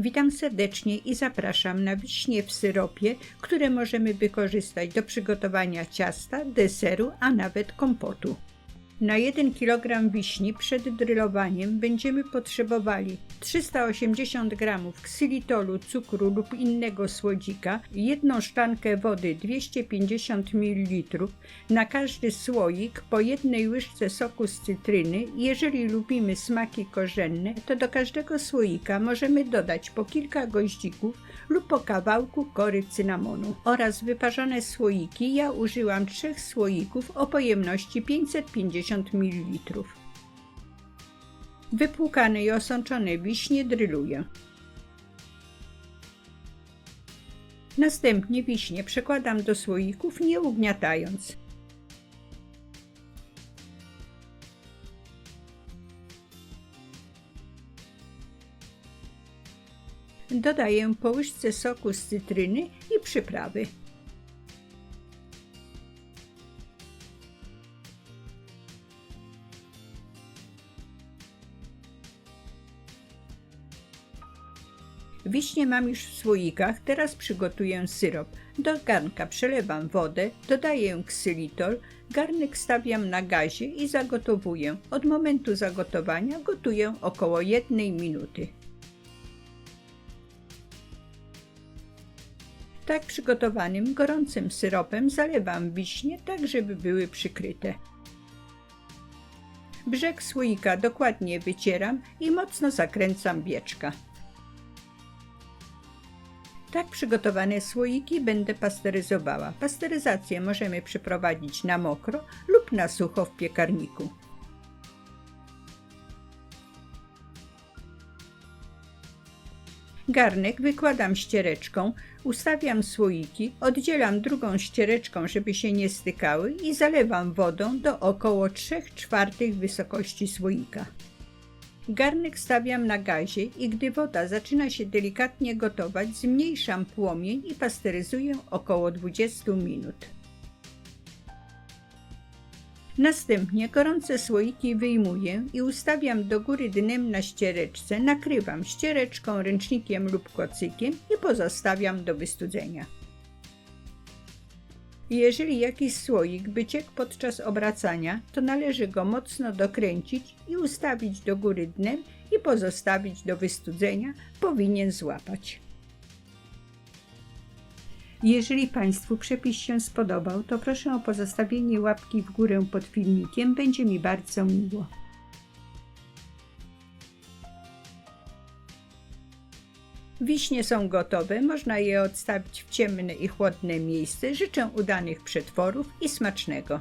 Witam serdecznie i zapraszam na wiśnie w syropie, które możemy wykorzystać do przygotowania ciasta, deseru, a nawet kompotu. Na 1 kg wiśni przed drylowaniem będziemy potrzebowali 380 g ksylitolu, cukru lub innego słodzika, jedną szklankę wody 250 ml, na każdy słoik po jednej łyżce soku z cytryny. Jeżeli lubimy smaki korzenne, to do każdego słoika możemy dodać po kilka goździków lub po kawałku kory cynamonu oraz wyparzone słoiki. Ja użyłam trzech słoików o pojemności 550 ml. Wypłukane i osączone wiśnie dryluję. Następnie wiśnie przekładam do słoików, nie ugniatając. Dodaję po łyżce soku z cytryny i przyprawy. Wiśnie mam już w słoikach, teraz przygotuję syrop. Do garnka przelewam wodę, dodaję ksylitol, garnek stawiam na gazie i zagotowuję. Od momentu zagotowania gotuję około 1 minuty. Tak przygotowanym gorącym syropem zalewam wiśnie, tak żeby były przykryte. Brzeg słoika dokładnie wycieram i mocno zakręcam bieczka. Tak przygotowane słoiki będę pasteryzowała. Pasteryzację możemy przeprowadzić na mokro lub na sucho w piekarniku. Garnek wykładam ściereczką, ustawiam słoiki, oddzielam drugą ściereczką, żeby się nie stykały i zalewam wodą do około 3 czwartych wysokości słoika. Garnek stawiam na gazie i gdy woda zaczyna się delikatnie gotować, zmniejszam płomień i pasteryzuję około 20 minut. Następnie gorące słoiki wyjmuję i ustawiam do góry dnem na ściereczce, nakrywam ściereczką, ręcznikiem lub kocykiem i pozostawiam do wystudzenia. Jeżeli jakiś słoik wyciekł podczas obracania, to należy go mocno dokręcić i ustawić do góry dnem i pozostawić do wystudzenia, powinien złapać. Jeżeli Państwu przepis się spodobał, to proszę o pozostawienie łapki w górę pod filmikiem, będzie mi bardzo miło. Wiśnie są gotowe, można je odstawić w ciemne i chłodne miejsce. Życzę udanych przetworów i smacznego.